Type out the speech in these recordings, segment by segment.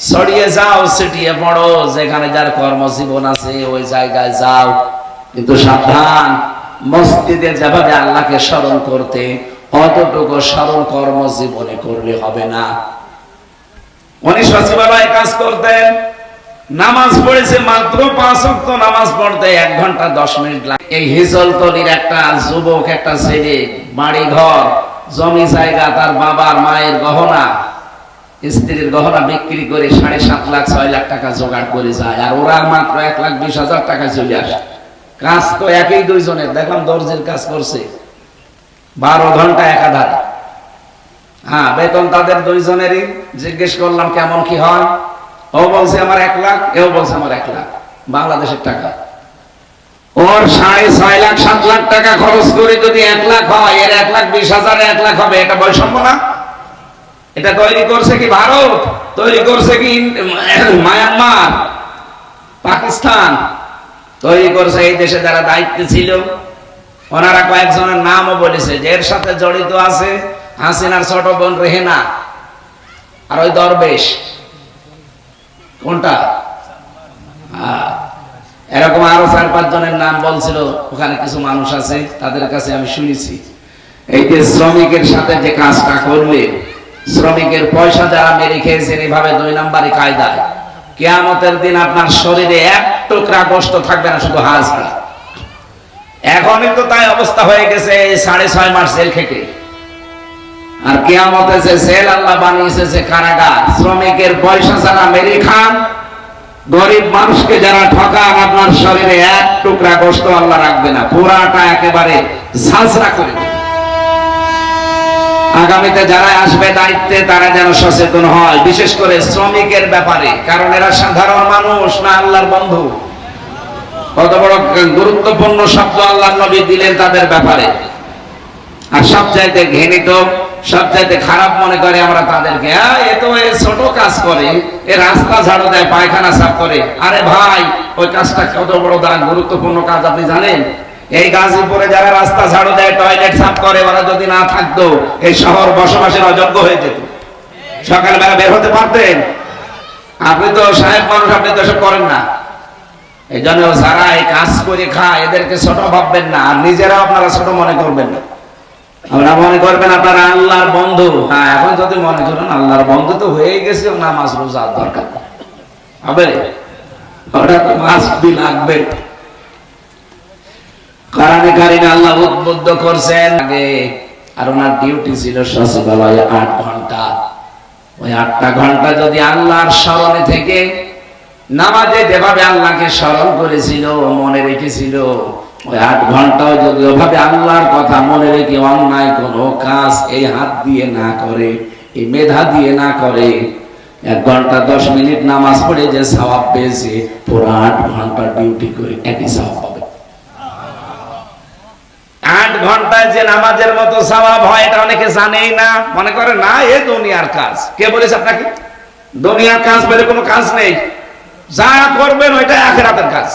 ছড়িয়ে যাও, ছিটিয়ে পড়ো। যেখানে যার কর্মজীবন আছে, ওই জায়গায় যাও। কিন্তু সাবধান, মসজিদে যেভাবে আল্লাহকে স্মরণ করতে, অতটুকু স্মরণ কর্মজীবনে করলে হবে না। উনি কাজ করতেন, নামাজ পড়েছে মাত্র পাঁচ অক্ট নামাজ পড়তে, এক ঘণ্টা দশ মিনিট লাগে। এই হিজলতলির একটা যুবক, একটা ছেলে বাড়ি ঘর জমি জায়গা, তার বাবার মায়ের গহনা স্ত্রীর গহনা বিক্রি করে সাড়ে সাত লাখ, ছয় লাখ টাকা জোগাড় করে যায়। আর ওরা মাত্র এক লাখ বিশ হাজার টাকা চলে আসে। কাজ তো একই দুইজনের। দেখলাম দর্জির কাজ করছে। বারো ঘণ্টা একাধারে। হ্যাঁ বেতন তাদের দুইজনেরই। জিজ্ঞেস করলাম, কেমন কি হয়? ও বলছে, আমার এক লাখ। এও বলছে, আমার এক লাখ। বাংলাদেশের টাকা। ওর সাড়ে ছয় লাখ, সাত লাখ টাকা খরচ করে যদি এক লাখ হয়, এর এক লাখ বিশ হাজার, এক লাখ হবে। এটা বৈষম্য না? এটা তৈরি করছে কি ভারত? তৈরি করছে কি মায়ানমার? পাকিস্তান? তৈরি করছে এই দেশে যারা দায়িত্বে ছিল। ওনারা কয়েকজনের নামও বলেছে যে এর সাথে জড়িত আছে হাসিনার ছোট বোন রেহেনা আর ওই দরবেশ। কোনটা। এরকম আরও চার পাঁচ জনের নাম বলছিল, ওখানে কিছু মানুষ আছে, তাদের কাছে আমি শুনেছি। এই যে শ্রমিকের সাথে যে কাজটা করলে শ্রমিকের পয়সা যারা মেরে খেয়েছেন এভাবে দুই নাম্বারে কায়দায়, কেয়ামতের দিন আপনার শরীরে এক টুকরা কষ্ট থাকবে না, শুধু হাজরা এখনই তো তাই অবস্থা হয়ে গেছে সাড়ে ছয় মাস জেল খেটে আর কেয়ামতে যে সেল আল্লাহ বানিয়েছে, যে কারাগার, শ্রমিকের পয়সা যারা মেরে খান, গরিব মানুষকে যারা ঠকান, আপনার শরীরে এক টুকরা গোস্ত আল্লাহ রাখবে না, পুরাটা একেবারে ঝাঁঝরা করে দেবে। আগামীতে যারা আসবে দায়িত্বে তারা যেন সচেতন হয় বিশেষ করে শ্রমিকের ব্যাপারে কারণ এরা সাধারণ মানুষ না আল্লাহর বন্ধু। কত বড় গুরুত্বপূর্ণ শব্দ আল্লাহ নবী দিলেন তাদের ব্যাপারে। আর সব চাইতে ঘৃণিত সব চাইতে খারাপ মনে করে আমরা তাদেরকে "আহ, এ তো এ ছোট কাজ করে এ রাস্তা ঝাড়ু দেয় পায়খানা সাফ করে। আরে ভাই ওই কাজটা কত বড় দান গুরুত্বপূর্ণ কাজ আপনি জানেন? এই গাজীপুরে যারা রাস্তা ঝাড়ু দেয় টয়লেট সাফ করে, ওরা যদি না থাকতো, এই শহর বসবাসের অযোগ্য হয়ে যেত। সকালবেলা বের হতে পারতেন। আপনি তো সাহেব মানুষ, আপনি তো করেন না। এই জন্য যারা এই কাজ করে খায়, এদেরকে ছোট ভাববেন না, আর নিজেরা আপনারা ছোট মনে করবেন না। আমরা মনে করবেন আপনারা আল্লাহর বন্ধু। হ্যাঁ এখন যদি মনে করেন আল্লাহর বন্ধু তো হয়ে গেছে, নামাজ, রোজার দরকার। হবে? ওটা তো মাস্ট বি লাগবে? কারণে কারিনে আল্লাহ উদ্বুদ্ধ করছেন। আগে আর ওনার ডিউটি ছিল সচিবালয়ে আট ঘণ্টা। ওই আটটা ঘণ্টা যদি আল্লাহর স্মরণে থেকে নামাজে যেভাবে আল্লাহকে স্মরণ করেছিল, মনে রেখেছিল, ওই আট ঘন্টাও যদি ওভাবে আল্লাহর কথা মনে রেখে অন্যায় কোনো কাজ এই হাত দিয়ে না করে, এই মেধা দিয়ে না করে, এক ঘণ্টা দশ মিনিট নামাজ পড়ে যে সওয়াব পেয়েছে, পুরো আট ঘণ্টা ডিউটি করে একই সওয়াব আট ঘন্টায় যে নামাজের মতো সওয়াব হয়, এটা অনেকে জানেই না। মনে করে, না, এ দুনিয়ার কাজ। কে বলেছে আপনাকে? দুনিয়ার কাজ বলে কোনো কাজ নেই। যা করবেন, ওইটা আখেরাতের কাজ।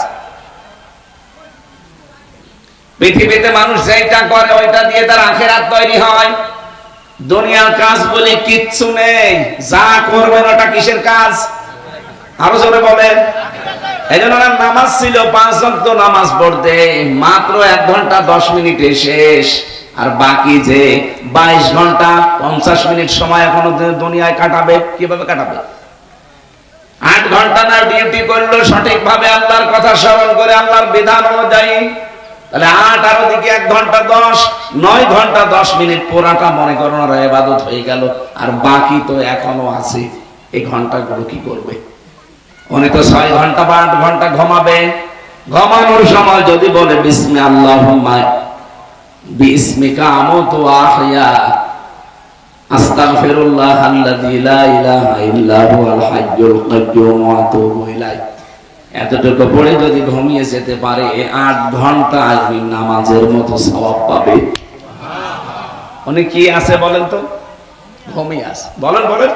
পৃথিবীতে মানুষ যেটা করে, ওইটা দিয়ে তার আখেরাত তৈরি হয়। দুনিয়ার কাজ বলে কিচ্ছু নেই। যা করবেন, ওটা কিসের কাজ? আরও জোরে বলেন। এই জন্য নামাজ ছিল পাঁচ অক্ট নামাজ পড়তে, মাত্র এক ঘণ্টা দশ মিনিটে শেষ। আর বাকি যে বাইশ ঘণ্টা পঞ্চাশ মিনিট সময় এখনও দুনিয়ায় কাটাবে, কীভাবে কাটাবে? আট ঘণ্টা না ডিউটি করল সঠিক ভাবে আল্লাহর কথা স্মরণ করে আল্লাহর বিধান অনুযায়ী, তাহলে আট আর ওদিকে এক ঘণ্টা দশ, নয় ঘণ্টা দশ মিনিট পুরাটা মনে করো না এবাদত হয়ে গেল। আর বাকি তো এখনও আছে, এই ঘন্টাগুলো কি করবে? উনি তো ছয় ঘণ্টা বা আট ঘণ্টা ঘুমাবে। ঘুমানোর সময় যদি বলে বিস্মে আল্লাহ বিস্মিকা আমতু আহয়া আস্তাগফিরুল্লাহ আল্লাযী লা ইলাহা ইল্লা হুয়াল হাইয়্যুল কাইয়্যুম ওয়া আতুবু ইলাইহি। এতটুকু পড়ে যদি ঘুমিয়ে যেতে পারে আট ঘণ্টা ওই নামাজের মতো স্বভাব পাবে। উনি কি আছে বলেন তো? ঘুমিয়ে আছে। বলেন বলেন।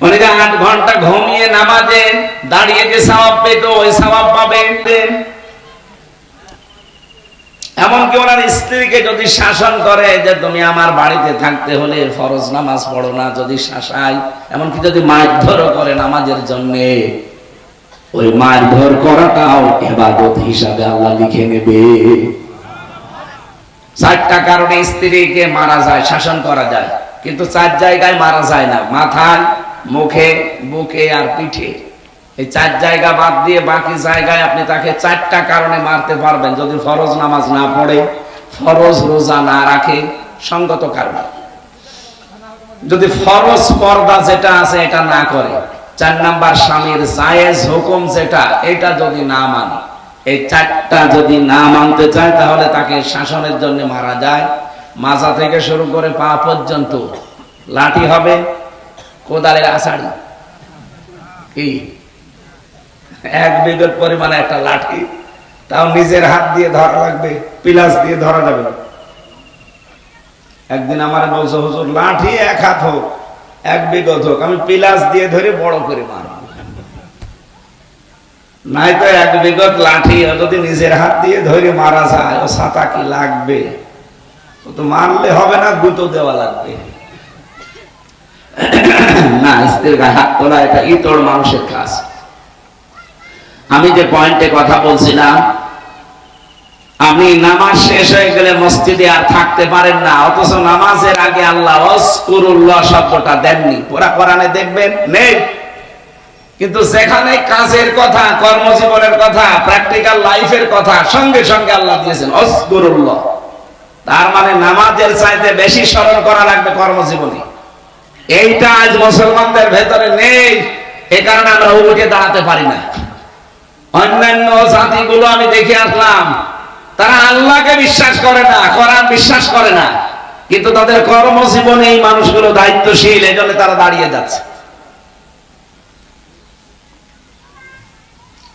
যে আট ঘণ্টা ঘুমিয়ে নামাজে দাঁড়িয়ে যে স্বভাব পেত, ওই স্বভাব পাবেন এমনকি ওনার স্ত্রীকে যদি শাসন করে যে তুমি আমার বাড়িতে থাকতে হলে ফরজ নামাজ পড়ো না, যদি শাসাই এমনকি যদি করে নামাজের জন্য, ওই মারধর করাটাও এবাদত হিসাবে আল্লাহ লিখে নেবে। চারটা কারণে স্ত্রীকে মারা যায়, শাসন করা যায়, কিন্তু চার জায়গায় মারা যায় না। মাথায় মুখে, বুকে আর পিঠে। এই চার জায়গা বাদ দিয়ে বাকি জায়গায় আপনি তাকে চারটা কারণে মারতে পারবেন, যদি ফরজ নামাজ না পড়ে, ফরজ রোজা না রাখে, সঙ্গত কারণে। যদি ফরজ পর্দা যেটা আছে এটা না করে, চার নাম্বার স্বামীর জায়েজ হুকুম যেটা, এটা যদি না মানে এই চারটা যদি না মানতে চায়, তাহলে তাকে শাসনের জন্য মারা যায়। মাজা থেকে শুরু করে পা পর্যন্ত লাঠি হবে কোদালের আষাঢ়ি। কি এক বিগত পরিমাণে একটা লাঠি, তাও নিজের হাত দিয়ে ধরা লাগবে, পিলাস দিয়ে ধরা যাবে না। একদিন আমার বলছে হুজুর, লাঠি এক হাত হোক, এক বিগত হোক, আমি পিলাস দিয়ে ধরে বড় করে মারব। নাই তো এক বিগত লাঠি যদি নিজের হাত দিয়ে ধরে মারা যায়, ও ছাতা কি লাগবে? তো মারলে হবে না, গুঁতো দেওয়া লাগবে। না গায়ে হাত তোলা, এটা ইতর মানুষের কাজ। আমি যে পয়েন্টে কথা বলছিলাম আপনি নামাজ শেষ হয়ে গেলে মসজিদে আর থাকতে পারেন না, অথচ নামাজের আগে আল্লাহ অস্কুরুল্লাহ শব্দটা দেননি। পুরা কোরআনে দেখবেন, নেই। কিন্তু যেখানে কাজের কথা, কর্মজীবনের কথা, প্র্যাকটিক্যাল লাইফের কথা, সঙ্গে সঙ্গে আল্লাহ দিয়েছেন অস্কুরুল্লাহ তার মানে নামাজের চাইতে বেশি স্মরণ করা লাগবে কর্মজীবনে। এইটা আজ মুসলমানদের ভেতরে নেই। এ কারণে আমরা উঠে দাঁড়াতে পারি না। অন্যান্য জাতিগুলো আমি দেখে আসলাম, তারা আল্লাহকে বিশ্বাস করে না, কোরআন বিশ্বাস করে না। কিন্তু তাদের কর্মজীবনে এই মানুষগুলো দায়িত্বশীল, এই জন্য তারা দাঁড়িয়ে যাচ্ছে।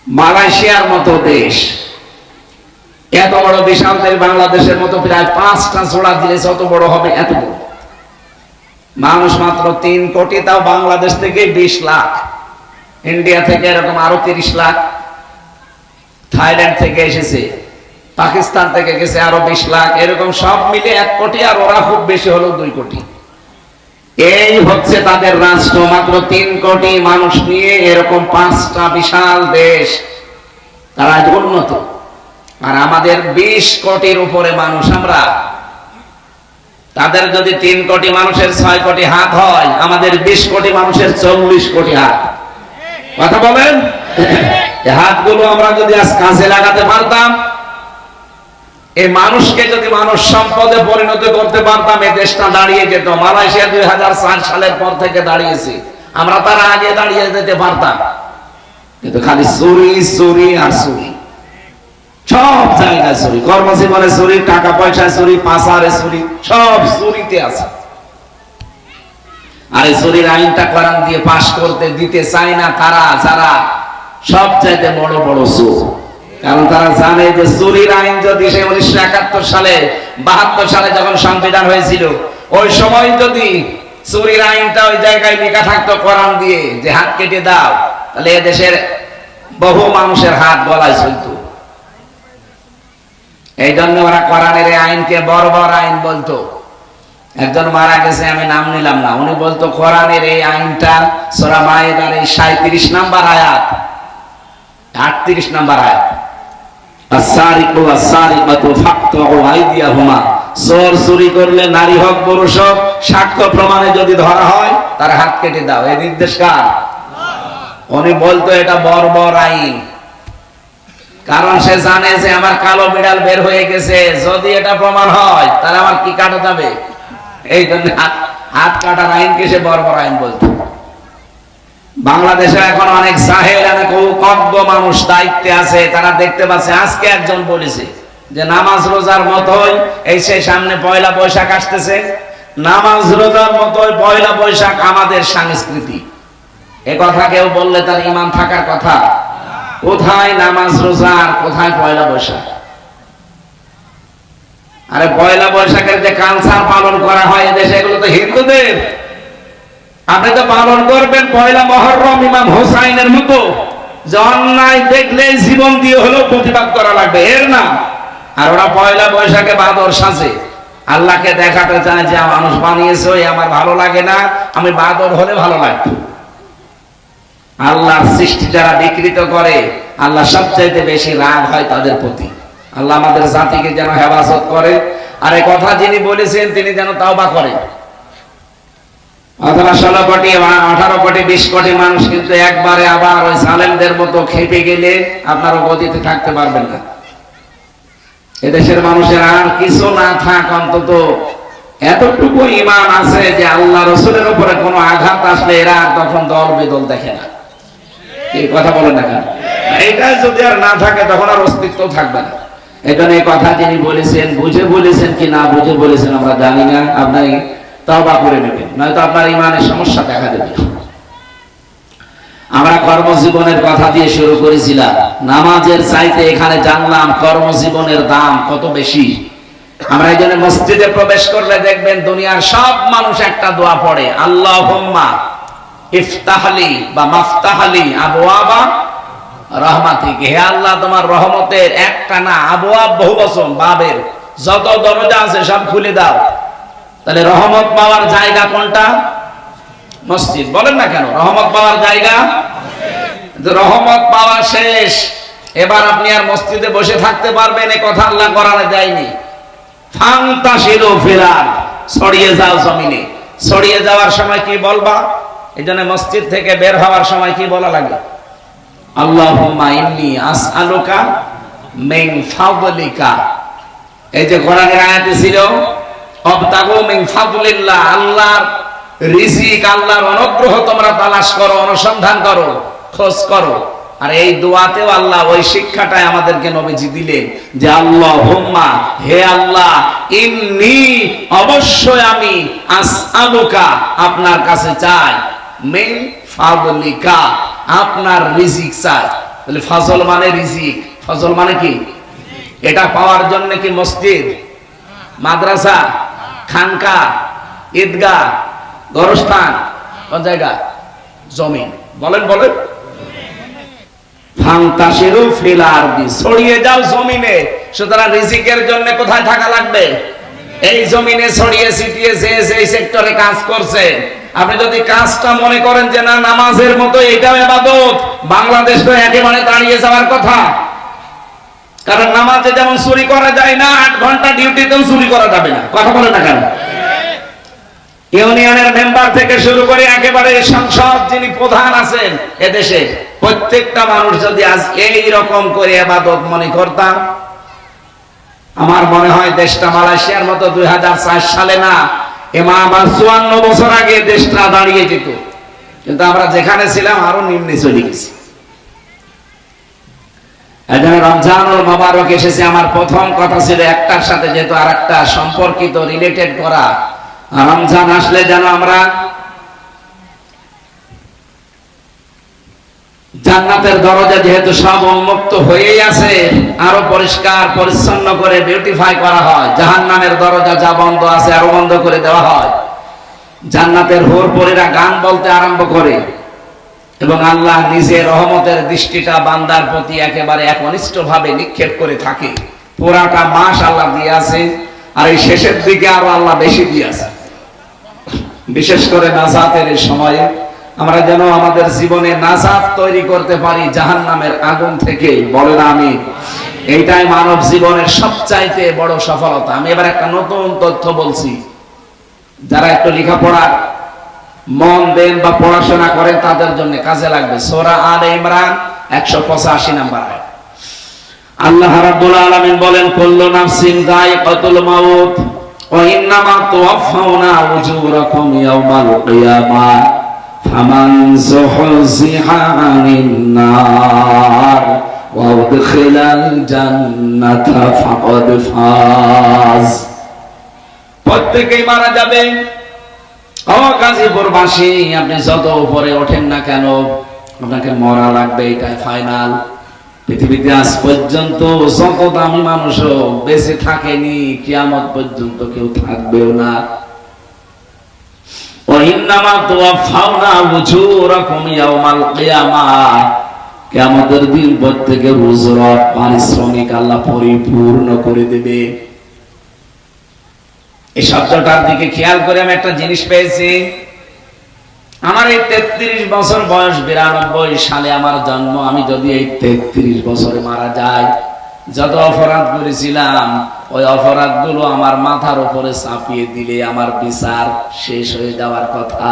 মালয়েশিয়ার মতো দেশ, এত বড় বিশাল বাংলাদেশের মতো প্রায় পাঁচটা ছোড়া দিলে যত বড় হবে এত বড়। মানুষ মাত্র তিন কোটি, তাও বাংলাদেশ থেকে বিশ লাখ। ইন্ডিয়া থেকে এরকম আরও তিরিশ লাখ। থাইল্যান্ড থেকে এসেছে। পাকিস্তান থেকে গেছে আরও বিশ লাখ। এরকম সব মিলে এক কোটি, আর ওরা খুব বেশি হলো দুই কোটি। এই হচ্ছে তাদের রাষ্ট্র, মাত্র তিন কোটি মানুষ নিয়ে এরকম পাঁচটা বিশাল দেশ। তারা উন্নত। আর আমাদের বিশ কোটির উপরে মানুষ আমরা তাদের যদি তিন কোটি মানুষের ছয় কোটি হাত হয়, আমাদের বিশ কোটি মানুষের চল্লিশ কোটি হাত। কথা বলেন? হাতগুলো আমরা যদি আজ কাজে লাগাতে পারতাম এই মানুষকে যদি মানুষ সম্পদে পরিণত করতে পারতাম এই দেশটা দাঁড়িয়ে যেত। মালয়েশিয়া দুই হাজার চার সালের পর থেকে দাঁড়িয়েছে। আমরা তার আগে দাঁড়িয়ে যেতে পারতাম। কিন্তু খালি চুরি চুরি আর চুরি। সব জায়গায় চুরি। কর্মজীবনে চুরি টাকা পয়সা চুরি, পাচারে চুরি, সব চুরিতে আছে। আর এই চুরির আইনটা কোরআন দিয়ে পাশ করতে দিতে চায় না তারা, যারা সব চাইতে বড় বড় চোর। কারণ তারা জানে যে চুরির আইন যদি সে উনিশশো একাত্তর সালে, বাহাত্তর সালে যখন সংবিধান হয়েছিল, ওই সময় যদি চুরির আইনটা ওই জায়গায় লেখা থাকতো কোরআন দিয়ে, যে হাত কেটে দাও, তাহলে এদেশের বহু মানুষের হাত গলায় চলতো এই জন্য ওরা কোরআনের আইনকে বর্বর আইন বলতো। একজন মারা গেছে, আমি নাম নিলাম না। উনি বলতো, কোরআনের এই আইনটা সোরা মায়েদার এই সাঁত্রিশ নাম্বার আয়াত। আটত্রিশ নাম্বার আয়াত। চোর চুরি করলে নারী পুরুষ হোক প্রমাণে যদি ধরা হয়, তার হাত কেটে দাও। এই নির্দেশ কার? উনি বলতো, এটা বর্বর আইন। কারণ সে জানে যে আমার কালো বিড়াল বের হয়ে গেছে। যদি এটা প্রমাণ হয়, তাহলে আমার কি কাটা যাবে? এই জন্য হাত কাটার আইনকে সে বর্বর আইন বলতো বাংলাদেশে এখন অনেক সাহেল অনেক কব্য মানুষ দায়িত্বে আছে। তারা দেখতে পাচ্ছে, আজকে একজন বলেছে যে নামাজ রোজার মতোই এই সে সামনে পয়লা বৈশাখ আসতেছে। নামাজ রোজার মতোই পয়লা বৈশাখ আমাদের সংস্কৃতি। এ কথা কেউ বললে তার ইমান থাকার কথা। কোথায় নামাজ রোজা আর কোথায় পয়লা বৈশাখ? আরে পয়লা বৈশাখের যে কালচার পালন করা হয় এদেশে এগুলো তো হিন্দুদের। আপনি তো পালন করবেন পয়লা মহরম ইমাম হোসাইনের মতো। যে অন্যায় দেখলে জীবন দিয়ে হলেও প্রতিবাদ করা লাগবে, এর না আর ওরা পয়লা বৈশাখে বাদর সাজে। আল্লাহকে দেখাতে চায় যে মানুষ বানিয়েছে আমার ভালো লাগে না, আমি বাদর হলে ভালো লাগবে। আল্লাহর সৃষ্টি যারা বিকৃত করে, আল্লাহ সবচাইতে বেশি রাগ হয় তাদের প্রতি। আল্লাহ আমাদের জাতিকে যেন হেফাজত করে। আর কথা যিনি বলেছেন, তিনি যেন তাওবা করেন অথবা ষোলো কোটি আঠারো কোটি, বিশ কোটি মানুষ কিন্তু একবারে আবার ওই সালেমদের মতো খেপে গেলে থাকতে পারবেন না। এদেশের মানুষের আর কিছু না থাক অন্তত এতটুকু ইমান আছে যে আল্লাহ রসুলের উপরে কোনো আঘাত আসলে এরা তখন দল বেদল দেখে না। এই কথা বলেন না কেন? এটা যদি আর না থাকে তখন আর অস্তিত্ব থাকবে না। এই কথা যিনি বলেছেন বুঝে বলেছেন কি না বুঝে বলেছেন আমরা জানি না। আপনি তওবা করে নেবেন নয়তো আপনার ইমানের সমস্যা দেখা দেবে। আমরা কর্মজীবনের কথা দিয়ে শুরু করেছিলাম। নামাজের চাইতে এখানে জানলাম কর্মজীবনের দাম কত বেশি। আমরা এই জন্য মসজিদে প্রবেশ করলে দেখবেন দুনিয়ার সব মানুষ একটা দোয়া পড়ে আল্লাহ ইফতাহলি বা মাফতাহলি আবওয়াবা হে আল্লাহ, তোমার রহমতের একটা না বহু বাবের। যত দরজা আছে সব খুলে দাও। তাহলে রহমত পাওয়ার জায়গা কোনটা? মসজিদ। বলেন না কেন? রহমত পাওয়ার জায়গা? রহমত পাওয়া শেষ। এবার আপনি আর মসজিদে বসে থাকতে পারবেন, এ কথা আল্লাহ করানো যায়নি ফান্তাসিরো ফেরার ছড়িয়ে যাও জমিনে। ছড়িয়ে যাওয়ার সময় কি বলবা? এই জন্য মসজিদ থেকে বের হওয়ার সময় কি বলা লাগে? আল্লাহুম্মা ইন্নী আসআলুকা মিন ফাদলিকা। এই যে কোরআনের আয়াতে ছিল, অবতাগু মিন ফাদলিল্লাহ, আল্লাহর রিজিক, আল্লাহর অনুগ্রহ তোমরা তালাশ করো, অনুসন্ধান করো, খোঁজ করো। আর এই দোয়াতেও আল্লাহ ওই শিক্ষাটাই আমাদেরকে নবীজি দিলেন যে আল্লাহ হুম্মা হে আল্লাহ, ইন্নি অবশ্যই আমি আসআলুকা আপনার কাছে চাই। মিন ফাদলিকা, আপনার রিজিক চাই। বলে ফজল মানে রিজিক। ফজল মানে কি? এটা পাওয়ার জন্য কি মসজিদ, মাদ্রাসা, খানকা, ঈদগাহ, গরস্থান, কোন জায়গা? জমিন। বলেন বলেন। ফিল আরদি, ছড়িয়ে যাও জমিনে। সুতরাং রিজিকের জন্য কোথায় থাকা লাগবে? এই জমিনে ছড়িয়ে ছিটিয়ে সেক্টরে কাজ করছে আপনি যদি কাজটা মনে করেন যে, না, নামাজের মতো এটাও এবাদত বাংলাদেশ তো একেবারে দাঁড়িয়ে যাওয়ার কথা। কারণ নামাজে যেমন চুরি করা যায় না, আট ঘণ্টা ডিউটিতেও চুরি করা যাবে না। কথা বলে না কেন? ইউনিয়নের মেম্বার থেকে শুরু করে একেবারে সংসদ যিনি প্রধান আছেন এদেশে, প্রত্যেকটা মানুষ যদি আজ এই রকম করে আবাদত মনে করতাম, আমার মনে হয় দেশটা মালয়েশিয়ার মতো দুই হাজার চার সালে না আমার চুয়ান্ন বছর আগে দেশটা দাঁড়িয়ে যেত। কিন্তু আমরা যেখানে ছিলাম আরও নিম্নে চলে গেছি। রমজানুল মোবারক এসেছে। আমার প্রথম কথা ছিল একটার সাথে যেহেতু আর একটা সম্পর্কিত রিলেটেড করা। রমজান আসলে যেন আমরা জান্নাতের দরজা যেহেতু সব উন্মুক্ত হয়েই আছে, আরও পরিষ্কার, পরিচ্ছন্ন করে বিউটিফাই করা হয়। জাহান্নামের দরজা যা বন্ধ আছে, আরও বন্ধ করে দেওয়া হয়। জান্নাতের হোর পরীরা গান বলতে আরম্ভ করে এবং আল্লাহ নিজে রহমতের দৃষ্টিটা বান্দার প্রতি একেবারে একনিষ্ঠ ভাবে নিক্ষেপ করে থাকে। পুরাটা মাস আল্লাহ দিয়ে আছে, আর এই শেষের দিকে আরও আল্লাহ বেশি দিয়ে আছে। বিশেষ করে নাজাতের এই সময়ে আমরা যেন আমাদের জীবনে নাজাত তৈরি করতে পারি জাহান নামের আগুন থেকে বলেন আমি এইটাই মানব জীবনের সবচাইতে বড় সফলতা। আমি এবার একটা নতুন তথ্য বলছি। যারা একটু লেখাপড়ার মন দেন বা পড়াশোনা করেন, তাদের জন্য কাজে লাগবে। সোরা আল ইমরান একশো পঁচাশি নাম্বার আল্লাহ রাব্বুল আলামিন বলেন, কুল্লু নাফসিন যায়িকাতুল মাউত, ওয়া ইন্নামা তুওয়াফাউনা উজুরাকুম ইয়াওমাল কিয়ামাহ যুহজিহা আনিন নার ওয়া উদখিলাল জান্নাতা ফাকাদ ফাজ প্রত্যেকেই মারা যাবে। ও গাজীপুরবাসী, আপনি যত উপরে ওঠেন না কেন, আপনাকে মরা লাগবে, এটাই ফাইনাল পৃথিবীতে আজ পর্যন্ত যত দামি মানুষও বেঁচে থাকেনি, কিয়ামত পর্যন্ত কেউ থাকবেও না। ওয়াইন্নামা দিন প্রত্যেকের উজরত পারিশ্রমিক আল্লাহ পরিপূর্ণ করে দেবে। এই শব্দটার দিকে খেয়াল করে আমি একটা জিনিস পেয়েছি। আমার এই তেত্রিশ বছর বয়স বিরানব্বই সালে আমার জন্ম। আমি যদি এই তেত্রিশ বছরে মারা যাই, যত অপরাধ করেছিলাম ওই অপরাধগুলো আমার মাথার উপরে চাপিয়ে দিলে আমার বিচার শেষ হয়ে যাওয়ার কথা।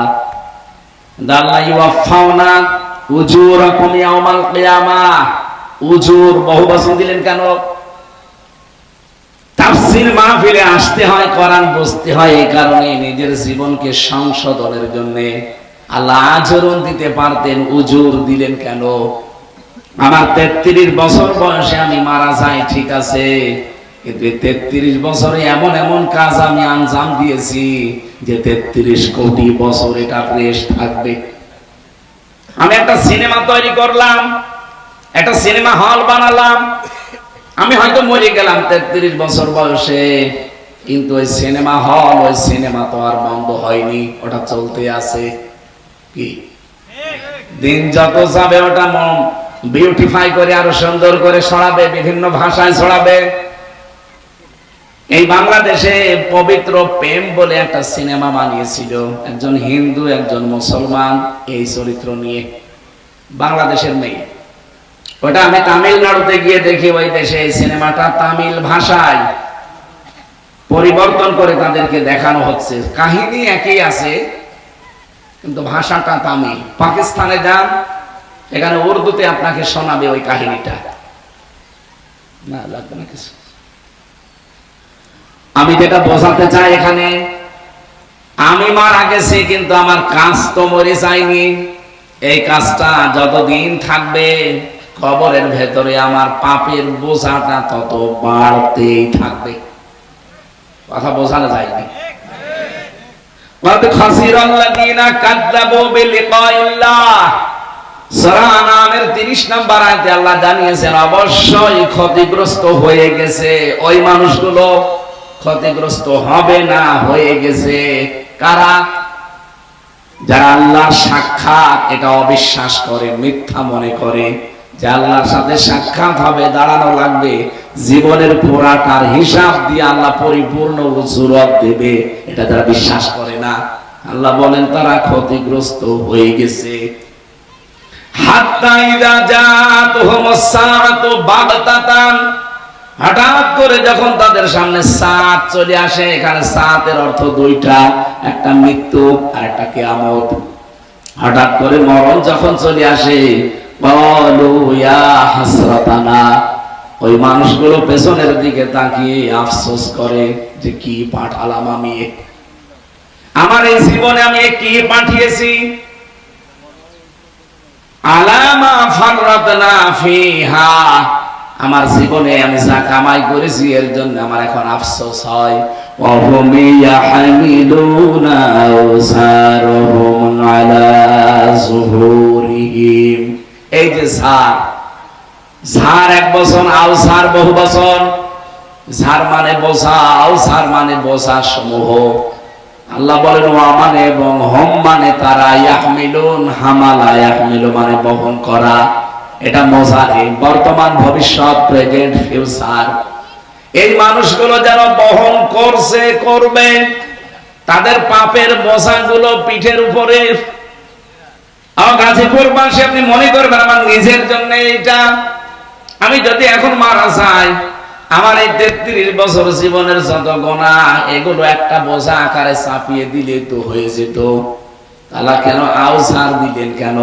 সংশোধনের জন্য আল্লাহ আচরণ দিতে পারতেন, উজুর দিলেন কেন? আমার তেত্রিশ বছর বয়সে আমি মারা যাই, ঠিক আছে? কিন্তু তেত্রিশ বছরে এমন এমন কাজ আমি আঞ্জাম দিয়েছি যে তেত্রিশ কোটি বছর এটা রেশ থাকবে। আমি একটা সিনেমা তৈরি করলাম, একটা সিনেমা হল বানালাম, আমি হয়তো মরে গেলাম তেত্রিশ বছর বয়সে, কিন্তু ওই সিনেমা হল, ওই সিনেমা তো আর বন্ধ হয়নি, ওটা চলতে আছে কি? দিন যত যাবে, ওটা মন বিউটিফাই করে আরও সুন্দর করে ছড়াবে, বিভিন্ন ভাষায় ছড়াবে। এই বাংলাদেশে পবিত্র প্রেম বলে একটা সিনেমা বানিয়েছিল। একজন হিন্দু, একজন মুসলমান, এই চরিত্র নিয়ে। বাংলাদেশের মেয়ে। ওটা আমি তামিলনাড়ুতে গিয়ে দেখি, ওই দেশে এই সিনেমাটা তামিল ভাষায় পরিবর্তন করে তাদেরকে দেখানো হচ্ছে। কাহিনী একই আছে, কিন্তু ভাষাটা তামিল। পাকিস্তানে যান, এখানে উর্দুতে আপনাকে শোনাবে ওই কাহিনীটা। না, লাগবে না কিছু। আমি যেটা বোঝাতে চাই এখানে, আমি মারা গেছি কিন্তু আমার কাজ তো মরে যায়নি। এই কাজটা যতদিন থাকবে, কবরের ভেতরে আমার পাপের বোঝাটা তত বাড়তেই থাকবে। কথা বোঝানো যায়নি। অবশ্যই ক্ষতিগ্রস্ত হয়ে গেছে ওই মানুষগুলো। ক্ষতিগ্রস্ত হবে না হয়ে গেছে। কারা? যারা আল্লাহর সাক্ষাৎ, এটা অবিশ্বাস করে, মিথ্যা মনে করে, যে আল্লাহর সাথে সাক্ষাৎ হবে, দাঁড়ানো লাগবে, জীবনের পোড়াটার হিসাব দিয়ে আল্লাহ পরিপূর্ণ উজুরত দেবে, এটা তারা বিশ্বাস করে না। আল্লাহ বলেন, তারা ক্ষতিগ্রস্ত হয়ে গেছে। হাত্তা ইদা জাতুহুমুস সাআতু বাগতাতান হঠাৎ করে যখন তাদের সামনে সাত চলে আসে, এখানে সাতের অর্থ দুইটা, একটা মৃত্যু আর একটা কেয়ামত। হঠাৎ করে মরণ যখন চলে আসে ওই মানুষগুলো পেছনের দিকে তাকিয়ে আফসোস করে যে কি পাঠালাম আমি। আমার এই জীবনে আমি কি পাঠিয়েছি? আলামা ফাররাতনা ফিহা আমার জীবনে আমি যা কামাই করেছি, এর জন্য আমার এখন আফসোস হয়। এক মানে, মানে সমূহ। আল্লাহ বলেন, ওয়া মানে এবং হোম মানে তারা ইয়াহমিলুন, হামালা ইয়াহমিলু মানে বহন করা। এটা মজারে বর্তমান ভবিষ্যৎ প্রেজেন্ট ফিউচার এই মানুষগুলো যেন বহন করছে, করবে, তাদের পাপের বোঝাগুলো পিঠের উপরে। আমার গাজীপুর বাসী আপনি মনে করবেন, আমার নিজের জন্য এইটা। আমি যদি এখন মারা যাই, আমার এই তেত্রিশ বছর জীবনের যত গোনা, এগুলো একটা বোঝা আকারে চাপিয়ে দিলে তো হয়ে যেত। তাহলে কেন আউসার দিলেন কেন?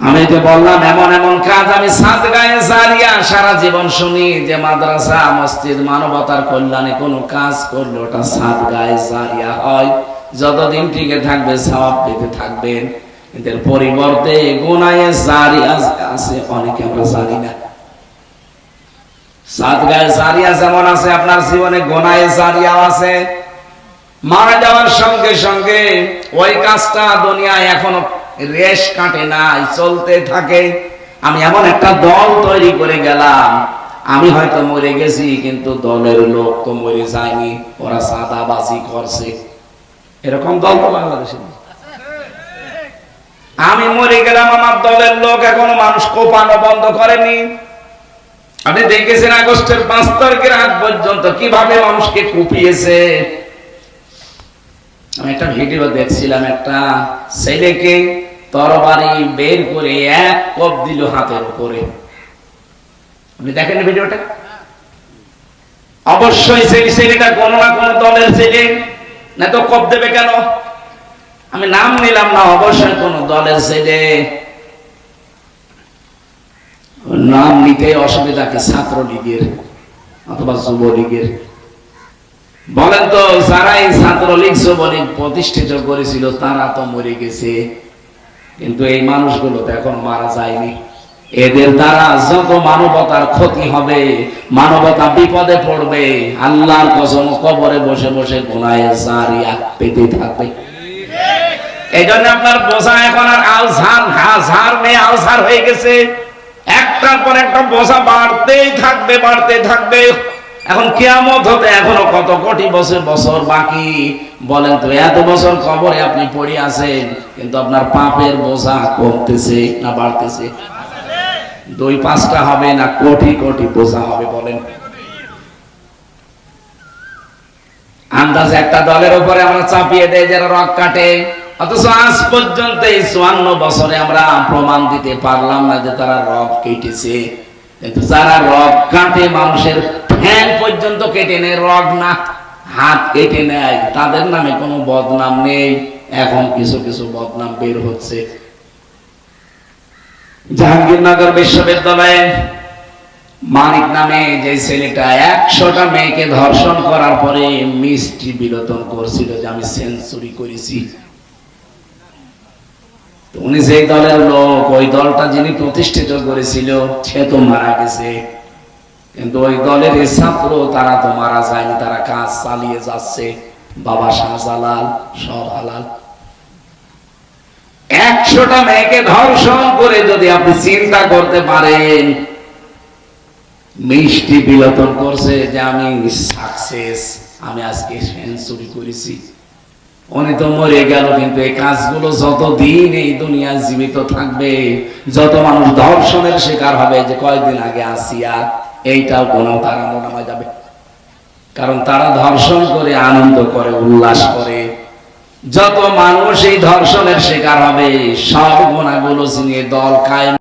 আমি যে বললাম, এমন এমন কাজ আমি সাত গায়ে জারিয়া সারা জীবন শুনি যে মাদ্রাসা, মসজিদ, মানবতার কল্যাণে কোন কাজ করলে ওটা সাত গায়ে জারিয়া হয়। যতদিন টিকে থাকবে সওয়াব পেতে থাকবেন এদের পরিবর্তে গুনায়ে জারি আছে, অনেকে আমরা জানি না। সাত গায়ে জারিয়া যেমন আছে, আপনার জীবনে গোনায়ে জারিয়াও আছে। মারা যাওয়ার সঙ্গে সঙ্গে ওই কাজটা দুনিয়ায় এখনও রেশ কাটে নাই, চলতে থাকে। আমি এমন একটা দল তৈরি করে গেলাম। আমি হয়তো মরে গেছি, কিন্তু দলের লোক তো মরে যায়নি। ওরা সাদাবাজি করছে। এরকম দল তো বাংলাদেশে আমি মরে গেলাম, আমার দলের লোক এখনও মানুষ কোপানো বন্ধ করেনি। আপনি দেখেছেন আগস্টের পাঁচ তারিখের আগ পর্যন্ত কীভাবে মানুষকে কুপিয়েছে? আমি একটা ভিডিও দেখছিলাম, একটা ছেলেকে তরবারি বের করে এক কপ দিল হাতের উপরে। আপনি দেখেন ভিডিওটা? অবশ্যই সেই ছেলেটা কোনো না কোনো দলের ছেলে। না তো কপ দেবে কেন? আমি নাম নিলাম না, অবশ্যই কোন দলের ছেলে। নাম নিতে অসুবিধা কি ছাত্রলীগের অথবা যুবলীগের? বলেন তো যারা এই ছাত্রলীগ, যুবলীগ প্রতিষ্ঠিত করেছিল, তারা তো মরে গেছে। কিন্তু এই মানুষগুলো তো এখন মারা যায়নি। এদের দ্বারা যত মানবতার ক্ষতি হবে, মানবতা বিপদে পড়বে, আল্লাহর কসম কবরে বসে বসে গোনায় জারিয়া পেতে থাকবে। এই জন্য আপনার বোঝা এখন আর আলঝার হাজার মেয়ে আলঝার হয়ে গেছে। একটার পর একটা বোঝা বাড়তেই থাকবে বাড়তেই থাকবে। এখন কেয়ামত হতে এখনও কত কোটি বছর বছর বাকি? বলেন তো, এত বছর কবরে আপনি পড়ে আছেন, কিন্তু আপনার পাপের বোঝা কমতেছে না বাড়তেছে? দুই পাঁচটা হবে না কোটি কোটি বোঝা হবে, বলেন। আন্দাজ একটা দলের উপরে আমরা চাপিয়ে দেয় যারা রক কাটে। অথচ আজ পর্যন্ত এই চুয়ান্ন বছরে আমরা প্রমাণ দিতে পারলাম না যে তারা রক কেটেছে। কিন্তু যারা রক কাটে, মানুষের ফ্যান পর্যন্ত কেটে নেয় রক না, হাত কেটে নেয়। তাদের নামে কোনো বদনাম নেই। এখন কিছু কিছু বদনাম বের হচ্ছে। জাহাঙ্গীরনগর বিশ্ববিদ্যালয়ে মানিক নামে যে ছেলেটা একশোটা মেয়েকে ধর্ষণ করার পরে মিষ্টি বিলোতন করছিল যে আমি সেঞ্চুরি করেছি। উনি যে দলের লোক, ওই দলটা যিনি প্রতিষ্ঠিত করেছিল, সে তো মারা গেছে। কিন্তু ওই দলের ছাত্র তারা তো মারা যায়নি, তারা কাজ চালিয়ে যাচ্ছে। বাবা শাহজালাল, সব হালাল। একশোটা মেয়েকে ধর্ষণ করে যদি আপনি চিন্তা করতে পারেন, মিষ্টি বিলোতন করছে যে আমি সাকসেস আমি আজকে সেঞ্চুরি করেছি। উনি তো মরে গেল, কিন্তু এই কাজগুলো যতদিন এই দুনিয়া জীবিত থাকবে, যত মানুষ ধর্ষণের শিকার হবে, যে কয়েকদিন আগে আসিয়া এইটাও কোনো তারা মনে হয় যাবে। কারণ তারা ধর্ষণ করে, আনন্দ করে, উল্লাস করে। যত মানুষ এই ধর্ষণের শিকার হবে, সব গোনাগুলো চিনিয়ে দল কায়েম